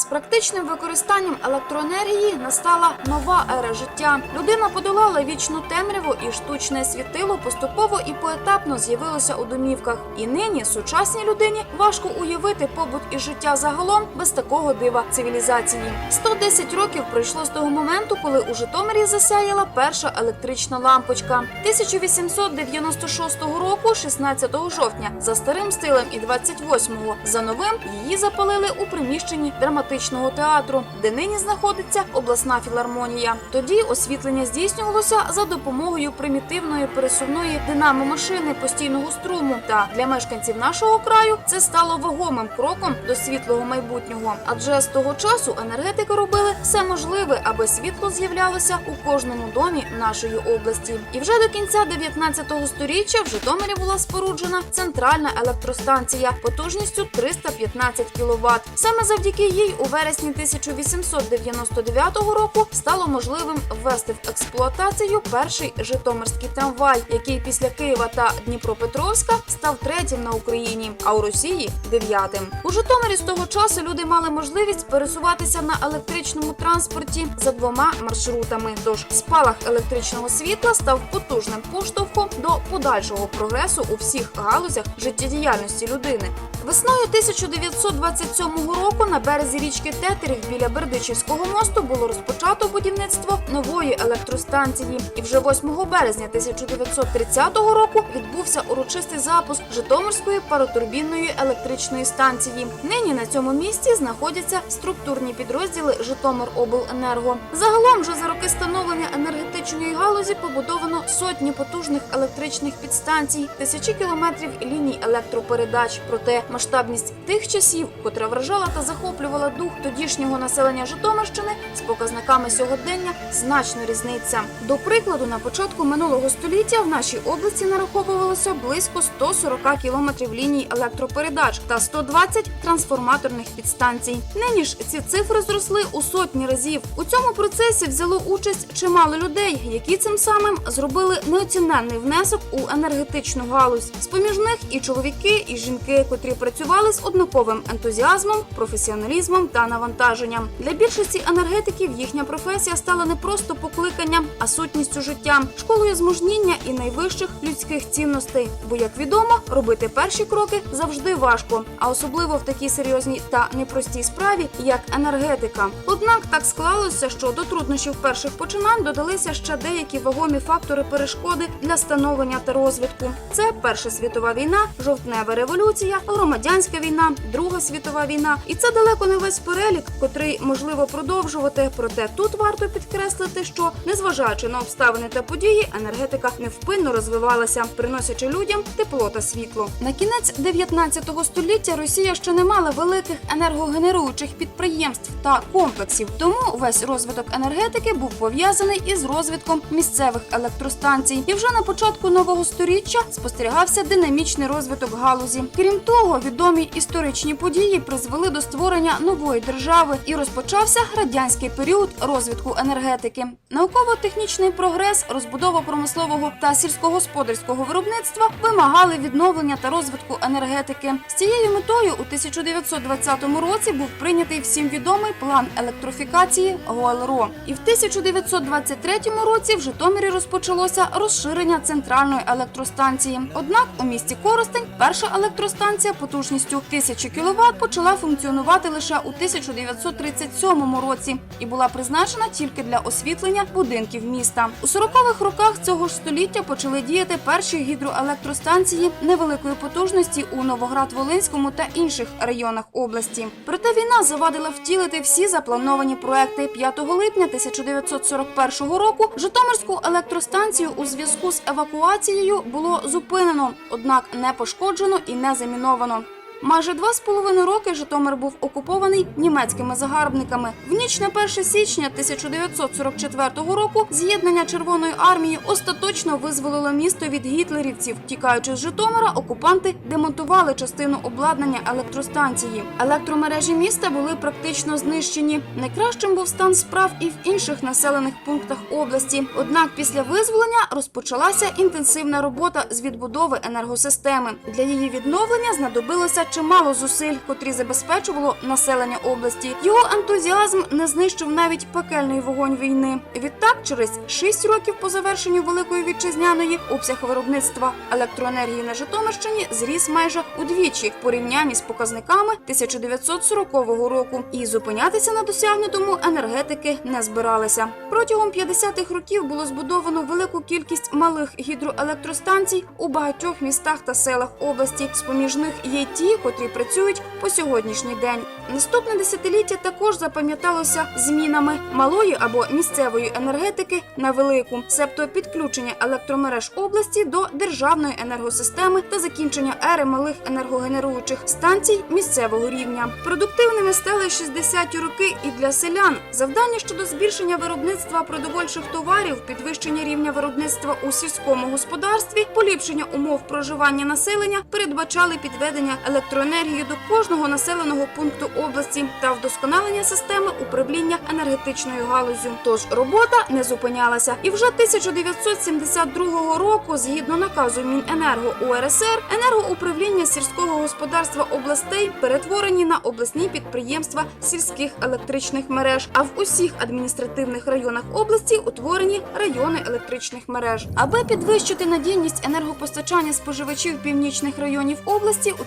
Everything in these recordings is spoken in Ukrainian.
З практичним використанням електроенергії настала нова ера життя. Людина подолала вічну темряву і штучне світило поступово і поетапно з'явилося у домівках. І нині сучасній людині важко уявити побут і життя загалом без такого дива цивілізації. 110 років пройшло з того моменту, коли у Житомирі засяяла перша електрична лампочка. 1896 року, 16 жовтня, за старим стилем і 28-го за новим її запалили у приміщенні драматичного театру, де нині знаходиться обласна філармонія. Тоді освітлення здійснювалося за допомогою примітивної пересувної динамо-машини постійного струму. Та для мешканців нашого краю це стало вагомим кроком до світлого майбутнього. Адже з того часу енергетики робили все можливе, аби світло з'являлося у кожному домі нашої області. І вже до кінця 19 століття в Житомирі була споруджена центральна електростанція потужністю 315 кВт. Саме завдяки їй у вересні 1899 року стало можливим ввести в експлуатацію перший житомирський трамвай, який після Києва та Дніпропетровська став третім на Україні, а у Росії дев'ятим. У Житомирі з того часу люди мали можливість пересуватися на електричному транспорті за двома маршрутами. Тож спалах електричного світла став потужним поштовхом до подальшого прогресу у всіх галузях життєдіяльності людини. Весною 1927 року на березі річки Тетерів біля Бердичівського мосту було розпочато будівництво нової електростанції. І вже 8 березня 1930 року відбувся урочистий запуск Житомирської паротурбінної електричної станції. Нині на цьому місці знаходяться структурні підрозділи Житомиробленерго. Загалом вже за роки становлення енергетичної галузі побудовано сотні потужних електричних підстанцій, тисячі кілометрів ліній електропередач. Проте масштабність тих часів, котра вражала та захоплювала дух тодішнього населення Житомирщини, з показниками сьогодення значно різниця. До прикладу, на початку минулого століття в нашій області нараховувалося близько 140 кілометрів ліній електропередач та 120 трансформаторних підстанцій. Нині ж ці цифри зросли у сотні разів. У цьому процесі взяло участь чимало людей, які цим самим зробили неоціненний внесок у енергетичну галузь. З поміж них і чоловіки, і жінки, котрі працювали з однаковим ентузіазмом, професіоналізмом та навантаженням. Для більшості енергетиків їхня професія стала не просто покликанням, а сутністю життя, школою змужніння і найвищих людських цінностей. Бо, як відомо, робити перші кроки завжди важко, а особливо в такій серйозній та непростій справі, як енергетика. Однак так склалося, що до труднощів перших починань додалися ще деякі вагомі фактори перешкоди для становлення та розвитку. Це Перша світова війна, жовтнева революція, громадянська війна, Друга світова війна. І це далеко не весь перелік, котрий можливо продовжувати. Проте тут варто підкреслити, що незважаючи на обставини та події, енергетика невпинно розвивалася, приносячи людям тепло та світло. На кінець 19 століття Росія ще не мала великих енергогенеруючих підприємств та комплексів. Тому весь розвиток енергетики був пов'язаний із розвитком місцевих електростанцій. І вже на початку нового сторіччя спостерігався динамічний розвиток галузі. Крім того, відомі історичні події призвели до створення нової держави і розпочався радянський період розвитку енергетики. Науково-технічний прогрес, розбудова промислового та сільськогосподарського виробництва вимагали відновлення та розвитку енергетики. З цією метою у 1920 році був прийнятий всім відомий план електрофікації ГОЛРО. І в 1923 році в Житомирі розпочалося розширення центральної електростанції. Однак у місті Коростень перша електростанція потужністю 1000 кВт почала функціонувати лише у 1937 році і була призначена тільки для освітлення будинків міста. У 40-х роках цього ж століття почали діяти перші гідроелектростанції невеликої потужності у Новоград-Волинському та інших районах області. Проте війна завадила втілити всі заплановані проекти 5 липня 1941 року. Житомирську електростанцію у зв'язку з евакуацією було зупинено, однак не пошкоджено і не заміновано. Майже два з половиною роки Житомир був окупований німецькими загарбниками. В ніч на 1 січня 1944 року з'єднання Червоної армії остаточно визволило місто від гітлерівців. Тікаючи з Житомира, окупанти демонтували частину обладнання електростанції. Електромережі міста були практично знищені. Найкращим був стан справ і в інших населених пунктах області. Однак після визволення розпочалася інтенсивна робота з відбудови енергосистеми. Для її відновлення знадобилося чимало зусиль, котрі забезпечувало населення області. Його ентузіазм не знищив навіть пекельний вогонь війни. Відтак, через 6 років по завершенню Великої вітчизняної обсяг виробництва електроенергії на Житомирщині зріс майже удвічі в порівнянні з показниками 1940 року. І зупинятися на досягнутому енергетики не збиралися. Протягом 50-х років було збудовано велику кількість малих гідроелектростанцій у багатьох містах та селах області. З поміж них є ті, котрі працюють по сьогоднішній день. Наступне десятиліття також запам'яталося змінами малої або місцевої енергетики на велику, себто підключення електромереж області до державної енергосистеми та закінчення ери малих енергогенеруючих станцій місцевого рівня. Продуктивними стали 60-ті роки і для селян. Завдання щодо збільшення виробництва продовольчих товарів, підвищення рівня виробництва у сільському господарстві, поліпшення умов проживання населення передбачали підведення електроенергії до кожного населеного пункту області та вдосконалення системи управління енергетичною галузю. Тож робота не зупинялася, і вже 1972 року, згідно наказу Міненерго УРСР, енергоуправління сільського господарства областей перетворені на обласні підприємства сільських електричних мереж. А в усіх адміністративних районах області утворені райони електричних мереж. Аби підвищити надійність енергопостачання споживачів північних районів області, у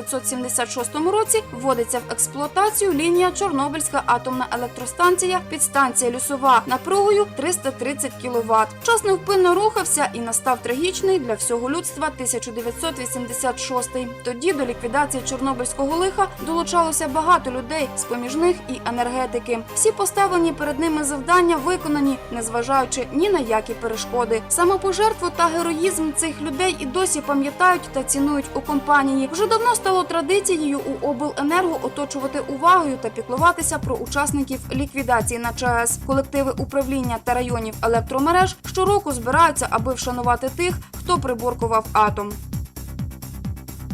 1976 році вводиться в експлуатацію лінія Чорнобильська атомна електростанція, підстанція Люсова напругою 330 кВт. Час невпинно рухався і настав трагічний для всього людства 1986. Тоді до ліквідації Чорнобильського лиха долучалося багато людей, з поміж них і енергетики. Всі поставлені перед ними завдання виконані, незважаючи ні на які перешкоди. Самопожертву та героїзм цих людей і досі пам'ятають та цінують у компанії. Вже давно стало традицією у обленерго оточувати увагою та піклуватися про учасників ліквідації на ЧАЕС. Колективи управління та районів електромереж щороку збираються, аби вшанувати тих, хто приборкував атом.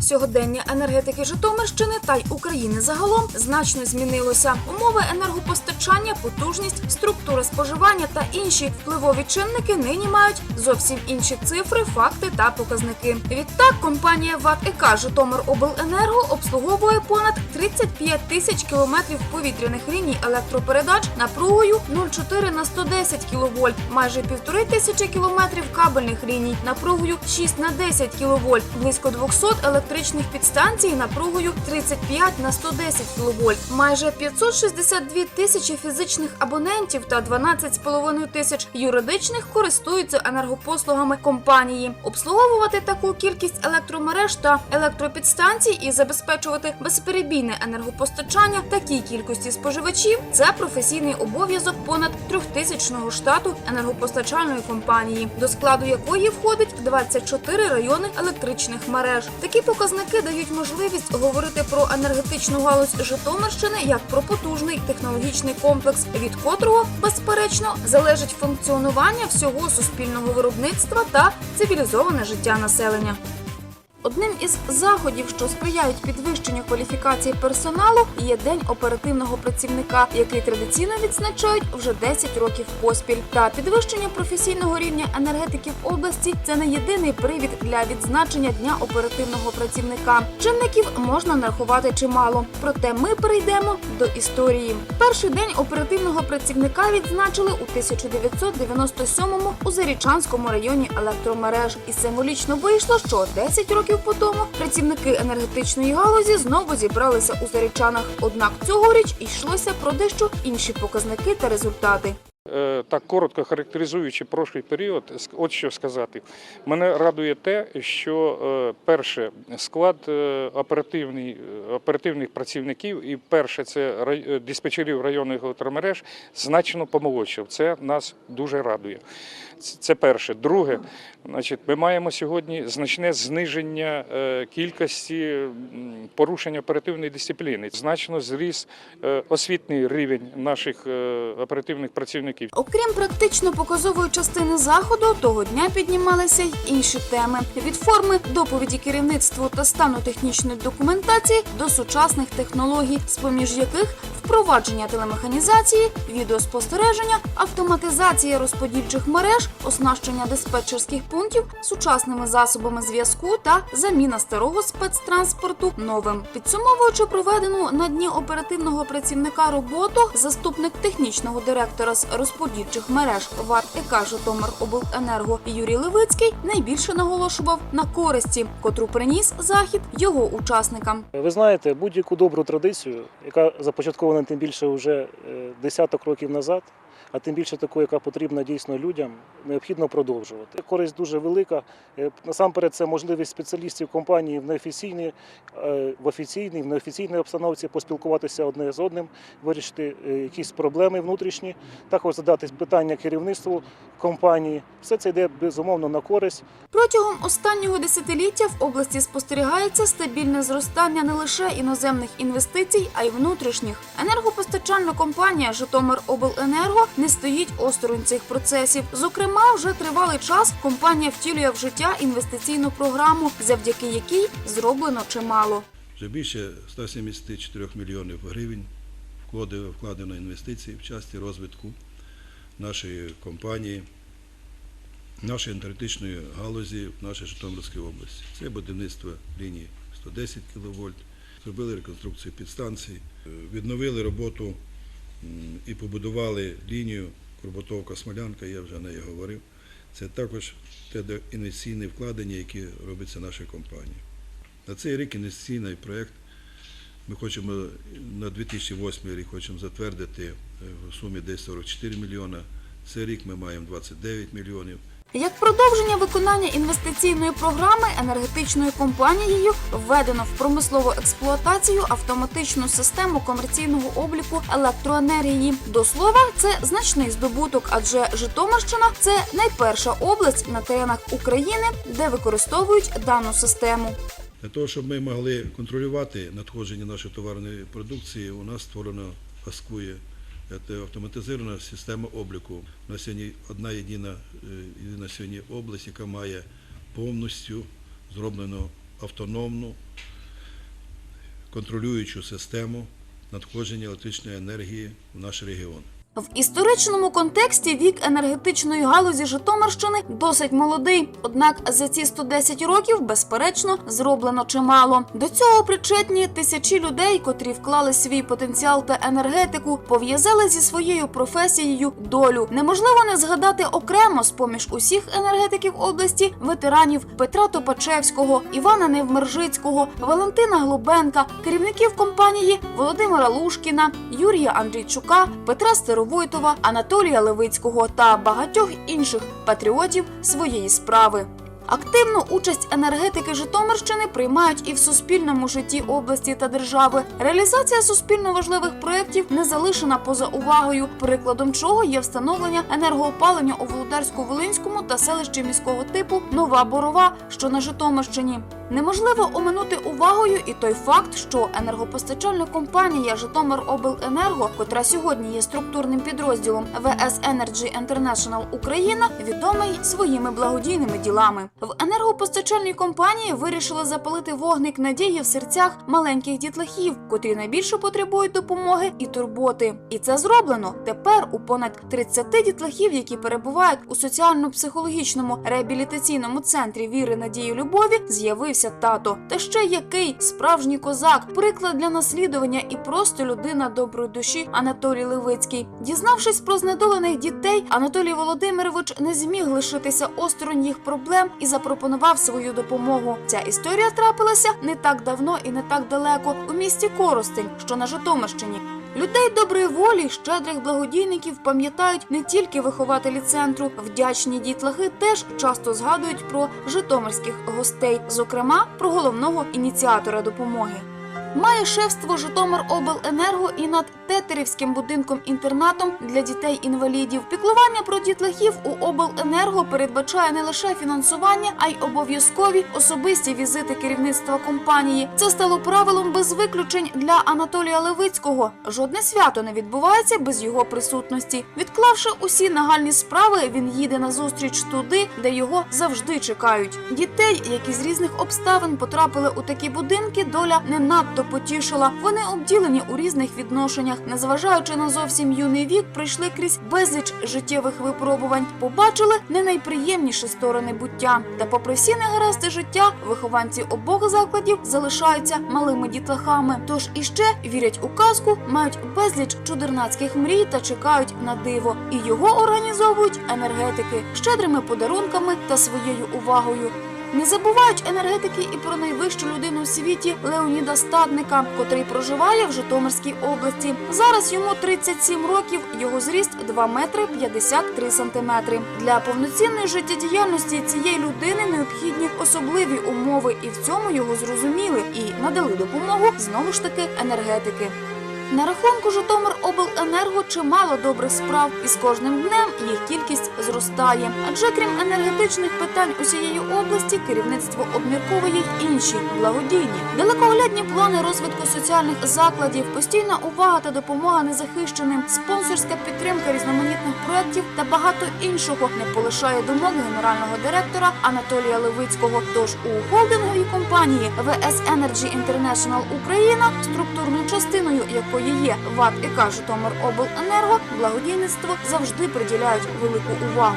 Сьогодення енергетики Житомирщини та й України загалом значно змінилося. Умови енергопостачання, потужність, структура споживання та інші впливові чинники нині мають зовсім інші цифри, факти та показники. Відтак компанія ВАТ ЕК Житомиробленерго обслуговує понад 35 тисяч кілометрів повітряних ліній електропередач напругою 0,4 на 110 кВт, майже півтори тисячі кілометрів кабельних ліній напругою 6 на 10 кВт, близько 200 електричних підстанцій напругою 35 на 110 кВт, майже 562 тисячі фізичних абонентів та 12,5 тисяч юридичних користуються енергопослугами компанії. Обслуговувати таку кількість електромереж та електропідстанцій і забезпечувати безперебійне енергопостачання такій кількості споживачів це професійний обов'язок понад трьохтисячного штату енергопостачальної компанії, до складу якої входить 24 райони електричних мереж. Такі показники дають можливість говорити про енергетичну галузь Житомирщини як про потужний технологічний комплекс, від котрого безперечно залежить функціонування всього суспільного виробництва та цивілізоване життя населення. Одним із заходів, що сприяють підвищенню кваліфікації персоналу, є День оперативного працівника, який традиційно відзначають вже 10 років поспіль. Та підвищення професійного рівня енергетиків області це не єдиний привід для відзначення дня оперативного працівника. Чинників можна нарахувати чимало, проте ми перейдемо до історії. Перший день оперативного працівника відзначили у 1997-му у Зарічанському районі електромереж. І символічно вийшло, що 10 років по тому працівники енергетичної галузі знову зібралися у Зарічанах. Однак цьогоріч йшлося про дещо інші показники та результати. Е, Так коротко характеризуючи прошлий період, от що сказати. Мене радує те, що е, перше склад е, оперативний, оперативних працівників, і перше це диспетчерів районних електромереж значно помолодшав. Це нас дуже радує. Це перше. Друге, значить, ми маємо сьогодні значне зниження е, кількості порушень оперативної дисципліни. Значно зріс е, освітній рівень наших е, оперативних працівників. Окрім практично-показової частини заходу, того дня піднімалися й інші теми від форми доповіді керівництву та стану технічної документації до сучасних технологій, з поміж яких впровадження телемеханізації, відеоспостереження, автоматизація розподільчих мереж, оснащення диспетчерських пунктів сучасними засобами зв'язку та заміна старого спецтранспорту новим. Підсумовуючи проведену на дні оперативного працівника роботу, заступник технічного директора з розподільчих мереж ВАТ ЕК Житомиробленерго Юрій Левицький найбільше наголошував на користі, котру приніс захід його учасникам. Ви знаєте, будь-яку добру традицію, яка започаткована тим більше вже е, десяток років назад, а тим більше таку, яка потрібна дійсно людям, необхідно продовжувати. Користь дуже велика. Е, Насамперед, це можливість спеціалістів компанії в неофіційній, е, в офіційній, в неофіційній обстановці поспілкуватися одне з одним, вирішити е, якісь проблеми внутрішні, також задати питання керівництву компанії. Все це йде безумовно на користь. Протягом останнього десятиліття в області спостерігається стабільне зростання не лише іноземних інвестицій, а й внутрішніх. Енергопостачальна компанія Житомиробленерго не стоїть осторонь цих процесів. Зокрема, вже тривалий час компанія втілює в життя інвестиційну програму, завдяки якій зроблено чимало. Вже більше 174 мільйонів гривень вкладено- інвестицій в часті розвитку нашої компанії, нашої енергетичної галузі в нашій Житомирській області. Це будівництво лінії 110 кВт, зробили реконструкцію підстанцій, відновили роботу і побудували лінію Курботовка-Смолянка, я вже неї говорив. Це також те інвестиційне вкладення, які робиться наша компанія. На цей рік інвестиційний проєкт ми хочемо на 2008 рік хочемо затвердити е, в сумі десь 44 мільйона. Цей рік ми маємо 29 мільйонів. Як продовження виконання інвестиційної програми енергетичною компанією введено в промислову експлуатацію автоматичну систему комерційного обліку електроенергії. До слова, це значний здобуток, адже Житомирщина це найперша область на теренах України, де використовують дану систему. Для того, щоб ми могли контролювати надходження нашої товарної продукції, у нас створено АСКУє. Це автоматизована система обліку. У нас сьогодні одна єдина, е, єдина сьогодні область, яка має повністю зроблену автономну контролюючу систему надходження електричної енергії в наш регіон. В історичному контексті вік енергетичної галузі Житомирщини досить молодий. Однак за ці 110 років, безперечно, зроблено чимало. До цього причетні тисячі людей, котрі вклали свій потенціал та енергетику, пов'язали зі своєю професією долю. Неможливо не згадати окремо з поміж усіх енергетиків області ветеранів Петра Топачевського, Івана Невмержицького, Валентина Глобенка, керівників компанії Володимира Лушкіна, Юрія Андрійчука, Петра Старовойтова, Анатолія Левицького та багатьох інших патріотів своєї справи. Активну участь енергетики Житомирщини приймають і в суспільному житті області та держави. Реалізація суспільно важливих проєктів не залишена поза увагою, прикладом чого є встановлення енергоопалення у Володарську-Волинському та селищі міського типу Нова Борова, що на Житомирщині. Неможливо оминути увагою і той факт, що енергопостачальна компанія Житомиробленерго, котра сьогодні є структурним підрозділом ВС Energy International Україна, відомий своїми благодійними ділами. В енергопостачальній компанії вирішили запалити вогник надії в серцях маленьких дітлахів, котрі найбільше потребують допомоги і турботи. І це зроблено тепер у понад 30 дітлахів, які перебувають у соціально-психологічному реабілітаційному центрі віри, надії, любові, з'явився тато. Та ще який справжній козак, приклад для наслідування і просто людина доброї душі Анатолій Левицький. Дізнавшись про знедолених дітей, Анатолій Володимирович не зміг лишитися осторонь їх проблем і запропонував свою допомогу. Ця історія трапилася не так давно і не так далеко у місті Коростень, що на Житомирщині. Людей доброї волі, щедрих благодійників пам'ятають не тільки вихователі центру. Вдячні дітлахи теж часто згадують про житомирських гостей, зокрема про головного ініціатора допомоги. Має шефство Житомиробленерго і над Тетерівським будинком-інтернатом для дітей-інвалідів. Піклування про дітлахів у обленерго передбачає не лише фінансування, а й обов'язкові особисті візити керівництва компанії. Це стало правилом без виключень для Анатолія Левицького. Жодне свято не відбувається без його присутності. Відклавши усі нагальні справи, він їде на зустріч туди, де його завжди чекають. Дітей, які з різних обставин потрапили у такі будинки, доля не надто потішила. Вони обділені у різних відношеннях, незважаючи на зовсім юний вік, пройшли крізь безліч життєвих випробувань, побачили не найприємніші сторони буття. Та, попри всі негаразди життя, вихованці обох закладів залишаються малими дітлахами. Тож іще вірять у казку, мають безліч чудернацьких мрій та чекають на диво. І його організовують енергетики щедрими подарунками та своєю увагою. Не забувають енергетики і про найвищу людину у світі Леоніда Стадника, котрий проживає в Житомирській області. Зараз йому 37 років, його зріст 2 метри 53 сантиметри. Для повноцінної життєдіяльності цієї людини необхідні особливі умови, і в цьому його зрозуміли і надали допомогу знову ж таки енергетики. На рахунку Житомиробленерго чимало добрих справ, і з кожним днем їх кількість зростає. Адже крім енергетичних питань усієї області, керівництво обмірковує й інші благодійні, далекоглядні плани розвитку соціальних закладів, постійна увага та допомога незахищеним, спонсорська підтримка різноманітних проєктів та багато іншого не полишає думок генерального директора Анатолія Левицького. Тож у холдинговій компанії ВС Energy International Україна, структурною частиною якої є ВАТ ІК Житомиробленерго, благодійництво завжди приділяють велику увагу.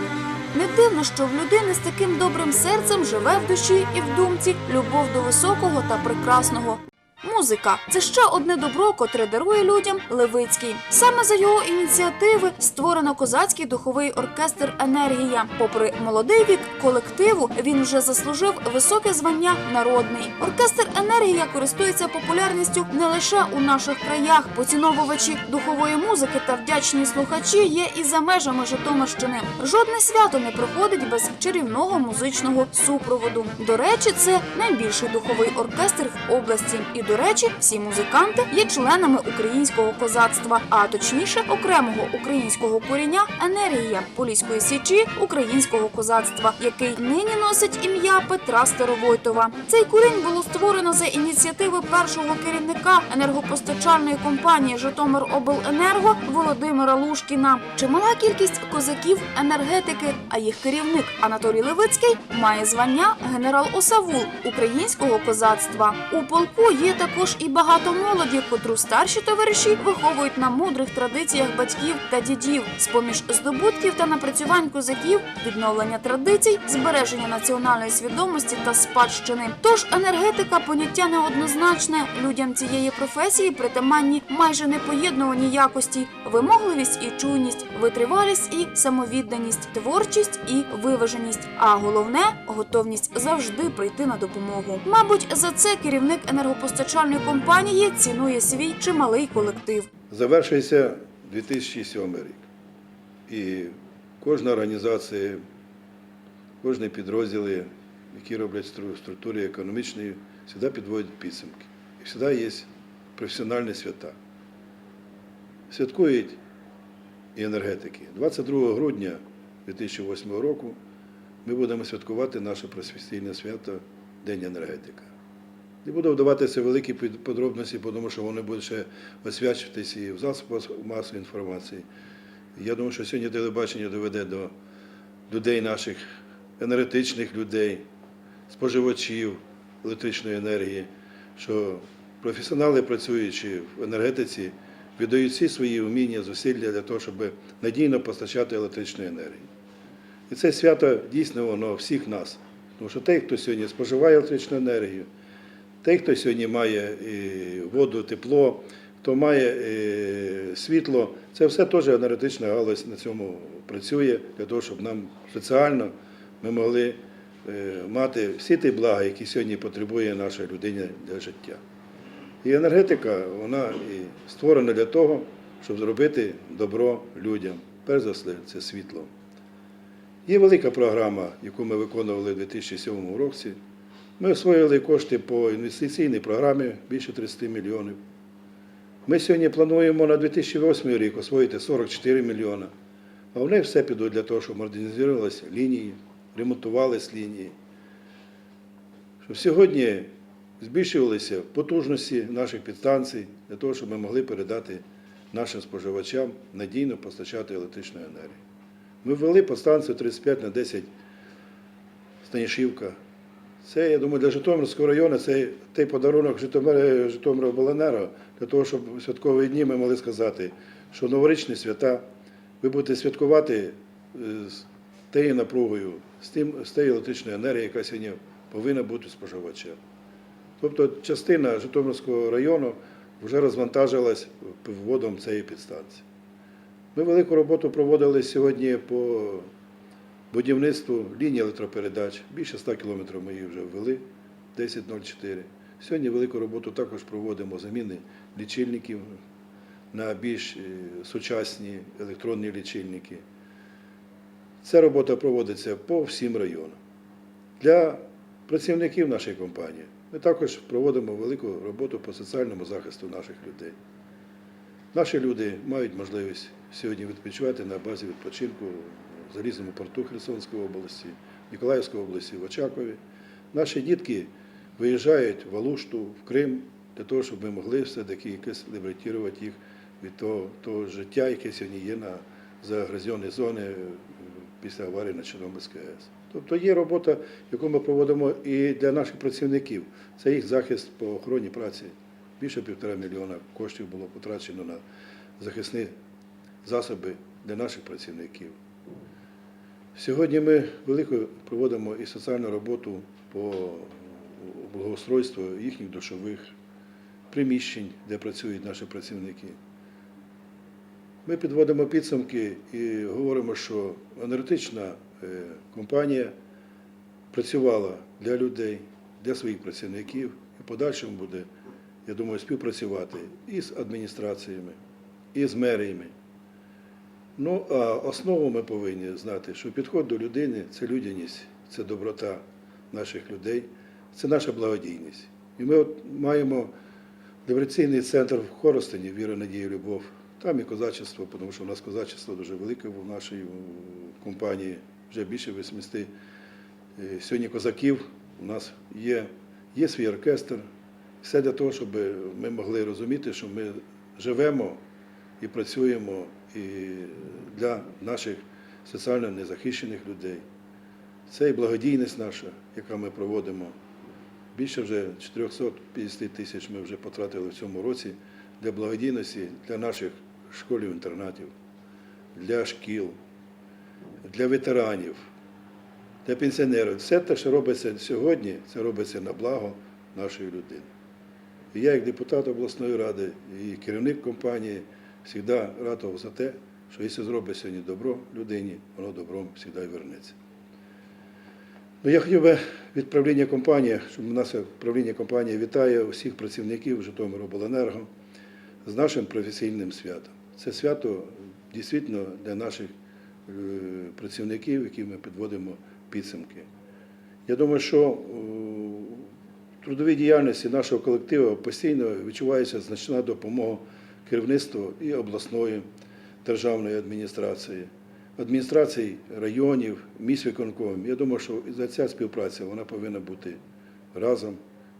Не дивно, що в людини з таким добрим серцем живе в душі і в думці любов до високого та прекрасного. Музика це ще одне добро, котре дарує людям Левицький. Саме за його ініціативи створено козацький духовий оркестр Енергія. Попри молодий вік колективу, він вже заслужив високе звання народний. Оркестр Енергія користується популярністю не лише у наших краях. Поціновувачі духової музики та вдячні слухачі є і за межами Житомирщини. Жодне свято не проходить без чарівного музичного супроводу. До речі, це найбільший духовий оркестр в області. І до речі, всі музиканти є членами українського козацтва, а точніше окремого українського коріння енергія Поліської січі українського козацтва, який нині носить ім'я Петра Старовойтова. Цей курінь було створено за ініціативи першого керівника енергопостачальної компанії Житомиробленерго Володимира Лушкіна. Чимала кількість козаків енергетики, а їх керівник Анатолій Левицький має звання генерал Осавул українського козацтва. У полку є також і багато молоді, котру старші товариші виховують на мудрих традиціях батьків та дідів. З поміж здобутків та напрацювань козаків, відновлення традицій, збереження національної свідомості та спадщини. Тож енергетика поняття неоднозначне. Людям цієї професії притаманні майже непоєднувані якості, вимогливість і чуйність, витривалість і самовідданість, творчість і виваженість. А головне готовність завжди прийти на допомогу. Мабуть, за це керівник енергопостачальної компанії цінує свій чималий колектив. Завершується 2007 рік. І кожна організація, кожні підрозділи, які роблять стру- структури економічної, завжди підводять підсумки. І завжди є професіональні свята. Святкують і енергетики. 22 грудня 2008 року ми будемо святкувати наше професійне свято День енергетика. Не буду вдаватися великі подробності, тому що вони будуть ще освячуватися і в засобах масової інформації. Я думаю, що сьогодні телебачення доведе до людей наших енергетичних людей, споживачів електричної енергії, що професіонали, працюючи в енергетиці, віддають всі свої вміння, зусилля для того, щоб надійно постачати електричну енергію. І це свято дійсно воно всіх нас. Тому що той, хто сьогодні споживає електричну енергію, той, хто сьогодні має е, воду, тепло, хто має е, світло, це все теж енергетична галузь на цьому працює для того, щоб нам спеціально ми могли е, мати всі ті блага, які сьогодні потребує наша людина для життя. І енергетика, вона і створена для того, щоб зробити добро людям. Перш за все, це світло. Є велика програма, яку ми виконували у 2007 році. Ми освоїли кошти по інвестиційній програмі більше 30 мільйонів. Ми сьогодні плануємо на 2008 рік освоїти 44 мільйона. А вони все підуть для того, щоб модернізувалися лінії, ремонтувалися лінії. Щоб сьогодні збільшувалися потужності наших підстанцій для того, щоб ми могли передати нашим споживачам надійно постачати електричну енергію. Ми ввели подстанцію 35 на 10 Станішівка. Це, я думаю, для Житомирського району це той подарунок Житомира, Житомиробленерго, для того, щоб у святкові дні ми могли сказати, що новорічні свята ви будете святкувати е, з тією напругою, з, тим, з тією електричною енергією, яка сьогодні повинна бути у споживача. Тобто частина Житомирського району вже розвантажилась вводом цієї підстанції. Ми велику роботу проводили сьогодні по будівництву лінії електропередач. Більше 100 кілометрів ми її вже ввели, 10.04. Сьогодні велику роботу також проводимо заміни лічильників на більш е, сучасні електронні лічильники. Ця робота проводиться по всім районам. Для працівників нашої компанії ми також проводимо велику роботу по соціальному захисту наших людей. Наші люди мають можливість сьогодні відпочивати на базі відпочинку в Залізному порту Херсонської області, Ніколаївської області, в Очакові. Наші дітки виїжджають в Алушту, в Крим, для того, щоб ми могли все-таки якось лібертувати їх від того, того життя, яке сьогодні є на загрозені зони е, після аварії на Чорнобильській АЕС. Тобто є робота, яку ми проводимо і для наших працівників. Це їх захист по охороні праці. Більше півтора мільйона коштів було потрачено на захисні засоби для наших працівників. Сьогодні ми велико проводимо і соціальну роботу по благоустройству їхніх душових приміщень, де працюють наші працівники. Ми підводимо підсумки і говоримо, що енергетична е, компанія працювала для людей, для своїх працівників і подальшому буде, я думаю, співпрацювати і з адміністраціями, і з меріями. Ну, а основу ми повинні знати, що підход до людини це людяність, це доброта наших людей, це наша благодійність. І ми от маємо лібераційний центр в Хоростені, Віра, Надія, Любов. Там і козачество, тому що у нас козачество дуже велике в нашій компанії, вже більше 80 е, сьогодні козаків. У нас є, є свій оркестр. Все для того, щоб ми могли розуміти, що ми живемо і працюємо і для наших соціально незахищених людей. Це і благодійність наша, яку ми проводимо. Більше вже 450 тисяч ми вже потратили в цьому році для благодійності для наших школів-інтернатів, для шкіл, для ветеранів, для пенсіонерів. Все те, що робиться сьогодні, це робиться на благо нашої людини. І я, як депутат обласної ради і керівник компанії, завжди ратував за те, що якщо зробить сьогодні добро людині, воно добром завжди вернеться. Ну, я хотів би від правління компанії, щоб нас правління компанії вітає усіх працівників Житомиробленерго з нашим професійним святом. Це свято дійсно для наших е, працівників, які ми підводимо підсумки. Я думаю, що е, в трудовій діяльності нашого колективу постійно відчувається значна допомога керівництва і обласної державної адміністрації, адміністрацій районів, міст виконкомів. Я думаю, що ця співпраця вона повинна бути разом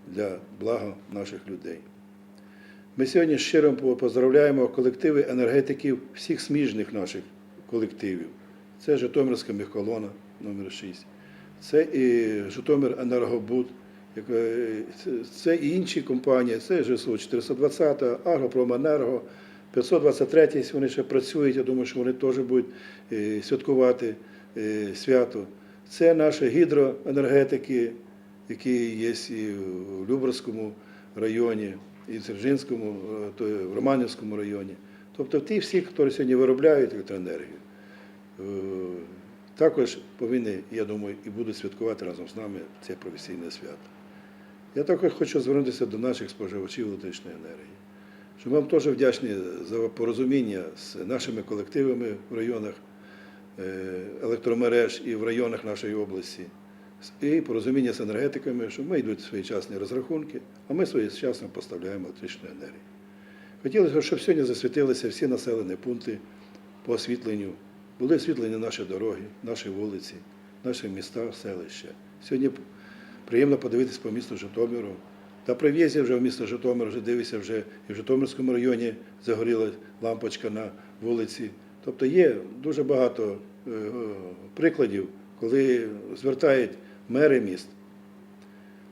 для блага наших людей. Ми сьогодні щиро поздравляємо колективи енергетиків всіх сміжних наших колективів. Це Житомирська міхколона номер 6 це і Житомир Енергобуд, яка- це- це і інші компанії, це ЖСУ 420, Агропроменерго, 523, вони ще працюють, я думаю, що вони теж будуть е, святкувати е, свято. Це наші гідроенергетики, які є і в Люберському районі, і в Дзержинському, е, то в Романівському районі. Тобто ті всі, хто сьогодні виробляють електроенергію, е, також повинні, я думаю, і будуть святкувати разом з нами це професійне свято. Я також хочу звернутися до наших споживачів електричної енергії, що вам теж вдячні за порозуміння з нашими колективами в районах е, електромереж і в районах нашої області. і порозуміння з енергетиками, що ми йдуть своєчасні розрахунки, а ми своєчасно поставляємо електричну енергію. Хотілося, щоб сьогодні засвітилися всі населені пункти по освітленню. Були освітлені наші дороги, наші вулиці, наші міста, селища. Сьогодні приємно подивитись по місту Житомиру. Та при в'їзді вже в місто Житомир, вже дивишся, вже і в Житомирському районі загоріла лампочка на вулиці. Тобто є дуже багато е, прикладів, коли звертають мери міст,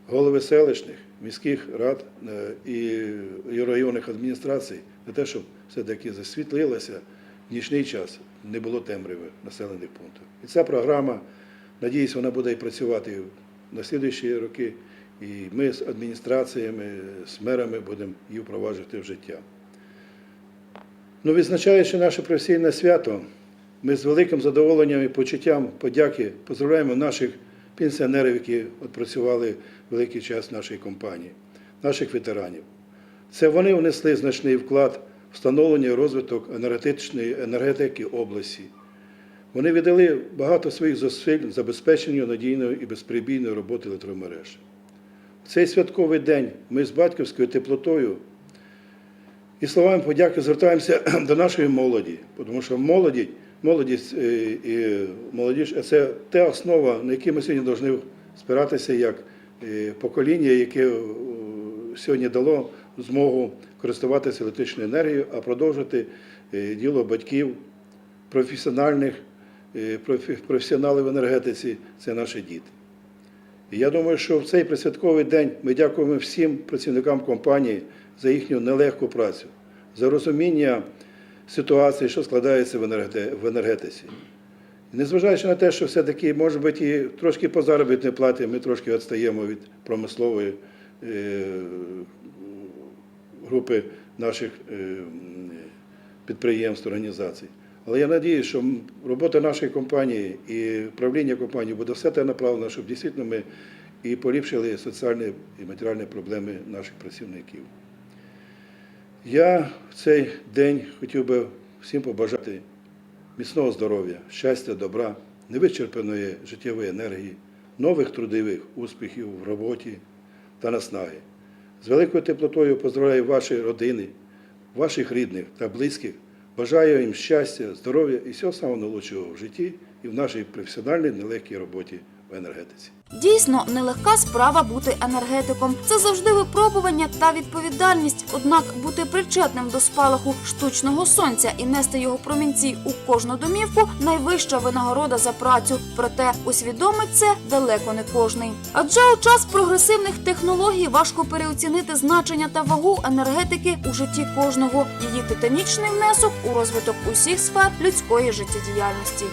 голови селищних, міських рад е, і, районних адміністрацій на те, щоб все-таки засвітлилося в нічний час, не було темряви населених пунктах. І ця програма, надіюсь, вона буде і працювати на слідуючі роки. І ми з адміністраціями, з мерами будемо її впроваджувати в життя. Ну, відзначаючи наше професійне свято, ми з великим задоволенням і почуттям подяки поздравляємо наших пенсіонерів, які відпрацювали великий час в нашій компанії, наших ветеранів. Це вони внесли значний вклад в встановлення і розвиток енергетичної енергетики області. Вони віддали багато своїх зусиль забезпеченню надійної і безперебійної роботи електромереж. В цей святковий день ми з батьківською теплотою і словами подяки звертаємося до нашої молоді, тому що молоді, молодість е, і молодіж це та основа, на якій ми сьогодні повинні спиратися як е, покоління, яке е, сьогодні дало змогу користуватися електричною енергією, а продовжити діло батьків, професіональних, е, професіоналів в енергетиці це наші діти. І я думаю, що в цей присвятковий день ми дякуємо всім працівникам компанії за їхню нелегку працю, за розуміння ситуації, що складається в енергетиці. Незважаючи на те, що все-таки, може бути, і трошки по заробітній платі ми трошки відстаємо від промислової е, групи наших е, підприємств, організацій. Але я сподіваюся, що робота нашої компанії і правління компанії буде все те направлено, щоб дійсно ми і поліпшили соціальні і матеріальні проблеми наших працівників. Я в цей день хотів би всім побажати міцного здоров'я, щастя, добра, невичерпаної життєвої енергії, нових трудових успіхів в роботі та наснаги. З великою теплотою поздравляю ваші родини, ваших рідних та близьких. Бажаю їм щастя, здоров'я і всього самого найкращого в житті і в нашій професіональній нелегкій роботі в енергетиці. Дійсно, нелегка справа бути енергетиком. Це завжди випробування та відповідальність. Однак бути причетним до спалаху штучного сонця і нести його промінці у кожну домівку найвища винагорода за працю. Проте усвідомить це далеко не кожний. Адже у час прогресивних технологій важко переоцінити значення та вагу енергетики у житті кожного, її титанічний внесок у розвиток усіх сфер людської життєдіяльності.